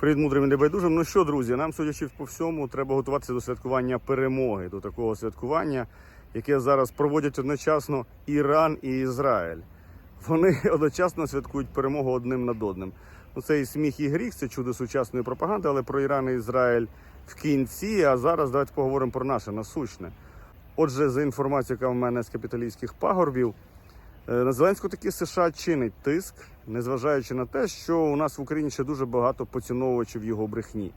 Привіт, мудрим і небайдужим. Ну що, друзі, нам, судячи по всьому, треба готуватися до святкування перемоги, до такого святкування, яке зараз проводять одночасно Іран і Ізраїль. Вони одночасно святкують перемогу одним над одним. Ну, це і сміх, і гріх, це чудо сучасної пропаганди, але про Іран і Ізраїль в кінці. А зараз давайте поговоримо про наше насущне. Отже, за інформацією, яка в мене з капіталійських пагорбів, На Зеленського таки США чинить тиск, незважаючи на те, що у нас в Україні ще дуже багато поціновувачів його брехні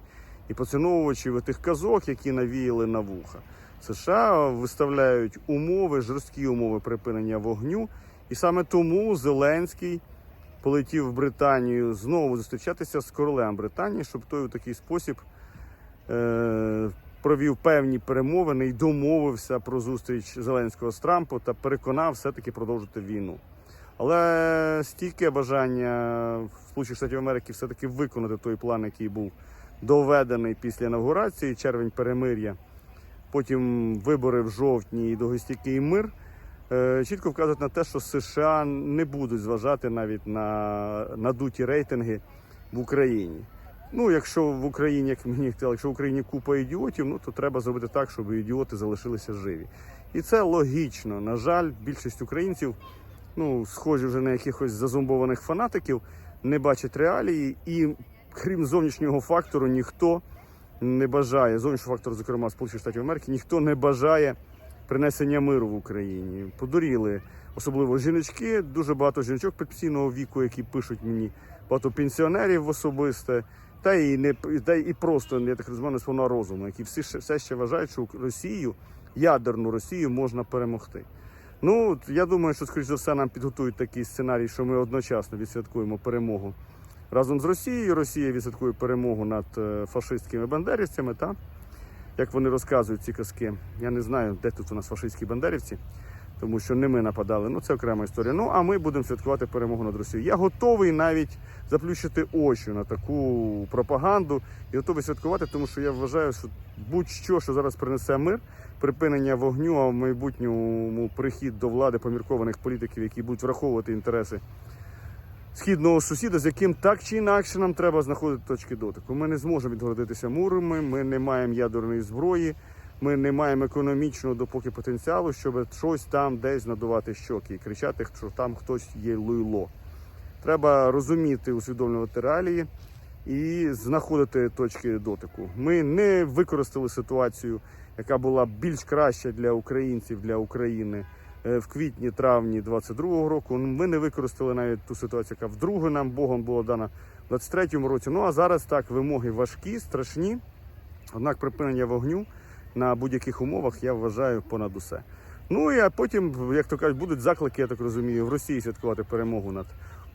і поціновувачів тих казок, які навіяли на вуха. США виставляють умови, жорсткі умови припинення вогню, і саме тому Зеленський полетів в Британію знову зустрічатися з королем Британії, щоб той у такий спосіб е, провів певні перемовини і домовився про зустріч Зеленського з Трампом та переконав все-таки продовжити війну. Але стійке бажання Сполучених Штатів Америки все-таки виконати той план, який був доведений після інавгурації, червень перемир'я, потім вибори в жовтні і довгостійкий мир. е, Чітко вказують на те, що США не будуть зважати навіть на надуті рейтинги в Україні. Ну, якщо в Україні, як мені сказали, якщо в Україні купа ідіотів, ну то треба зробити так, щоб ідіоти залишилися живі. І це логічно. На жаль, більшість українців, ну, схожі вже на якихось зазумбованих фанатиків, не бачать реалії, і крім зовнішнього фактору, ніхто не бажає, зовнішнього фактору, зокрема Сполучених Штатів Америки, ніхто не бажає принесення миру в Україні. Подуріли, особливо жіночки, дуже багато жіночок пенсійного віку, які пишуть мені, багато пенсіонерів особисте. Та і не та і просто я так розумію, сповна розуму, які всі ще- все ще вважають, що Росію, ядерну Росію можна перемогти. Ну я думаю, що скоріш за все нам підготують такий сценарій, що ми одночасно відсвяткуємо перемогу разом з Росією. Росія відсвяткує перемогу над е, фашистськими бандерівцями. Та як вони розказують ці казки. Я не знаю, де тут у нас фашистські бандерівці, тому що не ми нападали. Ну це окрема історія. Ну а ми будемо святкувати перемогу над Росією. Я готовий навіть заплющити очі на таку пропаганду і готовий святкувати, тому що я вважаю, що будь-що, що зараз принесе мир, припинення вогню, а в майбутньому прихід до влади поміркованих політиків, які будуть враховувати інтереси східного сусіда, з яким так чи інакше нам треба знаходити точки дотику. Ми не зможемо відгородитися мурами, ми не маємо ядерної зброї, ми не маємо економічного допоки потенціалу, щоб щось там десь надувати щоки і кричати, що там хтось є луйло. Треба розуміти, усвідомлювати реалії і знаходити точки дотику. Ми не використали ситуацію, яка була більш краща для українців, для України е, в квітні-травні 22-го року. Ми не використали навіть ту ситуацію, яка вдруге нам Богом була дана в 23-му році. Ну а зараз так вимоги важкі, страшні. Однак припинення вогню на будь-яких умовах я вважаю понад усе. Ну і а потім, як то кажуть, будуть заклики, я так розумію, в Росії святкувати перемогу над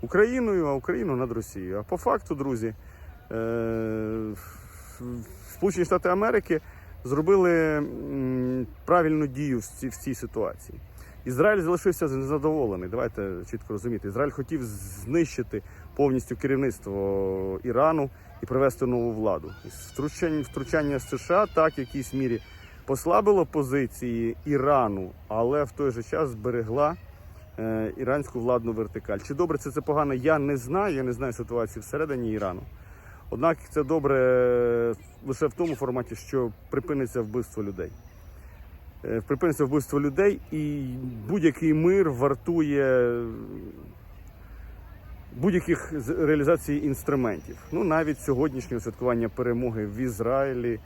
Україною, а Україну над Росією. А по факту, друзі, е- Сполучені Штати Америки зробили правильну дію в цій ситуації. Ізраїль залишився незадоволений. Давайте чітко розуміти. Ізраїль хотів знищити повністю керівництво Ірану і привести нову владу. Втручання, втручання США так в якійсь мірі послабило позиції Ірану, але в той же час зберегла е, іранську владну вертикаль. Чи добре це це погано? Я не знаю. Я не знаю ситуації всередині Ірану. Однак це добре е, лише в тому форматі, що припиниться вбивство людей. Е, Припиниться вбивство людей, і будь-який мир вартує будь-яких реалізацій інструментів. Ну навіть сьогоднішнього святкування перемоги в Ізраїлі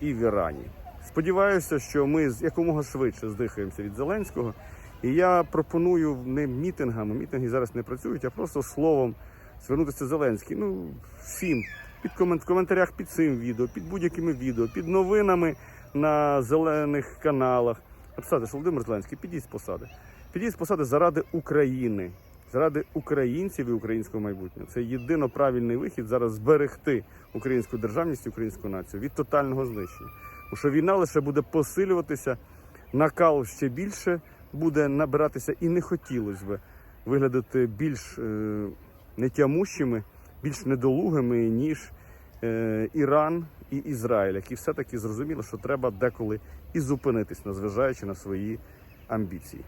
і в Ірані. Сподіваюся, що ми з- якомога швидше здихаємося від Зеленського. І я пропоную не мітингами, мітинги зараз не працюють, а просто словом звернутися Зеленський. Ну, всім під комент, в коментарях під цим відео, під будь-якими відео, під новинами на зелених каналах. Написати, що Володимир Зеленський, підіть з посади. Підіть з посади заради України, заради українців і українського майбутнього. Це єдино правильний вихід зараз зберегти українську державність українську націю від тотального знищення. Тому що війна лише буде посилюватися, накал ще більше буде набиратися, і не хотілося б виглядати більш е, нетямущими, більш недолугими, ніж е, Іран і Ізраїль, які все-таки зрозуміли, що треба деколи і зупинитись, незважаючи на свої амбіції.